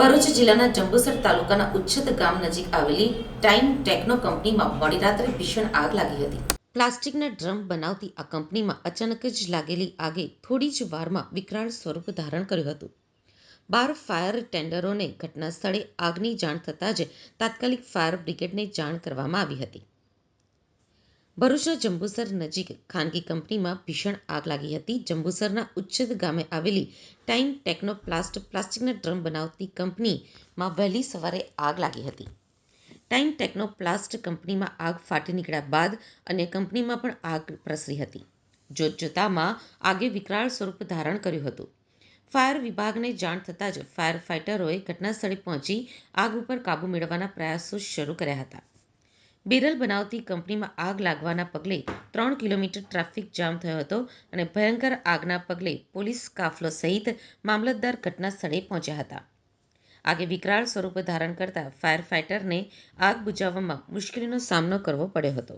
ભરૂચ જિલ્લાના જંબુસર તાલુકાના ઉચ્છત ગામ નજીક આવેલી ટાઈમ ટેકનો કંપનીમાં મોડી રાત્રે ભીષણ આગ લાગી હતી. પ્લાસ્ટિકના ડ્રમ બનાવતી આ કંપનીમાં અચાનક જ લાગેલી આગે થોડી જ વારમાં વિકરાળ સ્વરૂપ ધારણ કર્યું હતું. બાર ફાયર ટેન્ડરોને ઘટના સ્થળે આગની જાણ થતાં જ તાત્કાલિક ફાયર બ્રિગેડને જાણ કરવામાં આવી હતી. ભરૂચના જંબુસર નજીક ખાનગી કંપનીમાં ભીષણ આગ લાગી હતી. જંબુસરના ઉચ્છેદ ગામે આવેલી ટાઈમ ટેકનોપ્લાસ્ટ પ્લાસ્ટિકના ડ્રમ બનાવતી કંપનીમાં વહેલી સવારે આગ લાગી હતી. ટાઈમ ટેકનોપ્લાસ્ટ કંપનીમાં આગ ફાટી નીકળ્યા બાદ અન્ય કંપનીમાં પણ આગ પ્રસરી હતી. જોતજોતામાં આગે વિકરાળ સ્વરૂપ ધારણ કર્યું હતું. ફાયર વિભાગને જાણ થતાં જ ફાયર ફાઇટરોએ ઘટનાસ્થળે પહોંચી આગ ઉપર કાબૂ મેળવવાના પ્રયાસો શરૂ કર્યા હતા. બેરલ બનાવતી કંપનીમાં આગ લાગવાના પગલે ત્રણ કિલોમીટર ટ્રાફિક જામ થયો હતો અને ભયંકર આગના પગલે પોલીસ કાફલો સહિત મામલતદાર ઘટના સ્થળે પહોંચ્યા હતા. આગે વિકરાળ સ્વરૂપ ધારણ કરતા ફાયર ફાઇટરને આગ બુઝાવવામાં મુશ્કેલીનો સામનો કરવો પડ્યો હતો.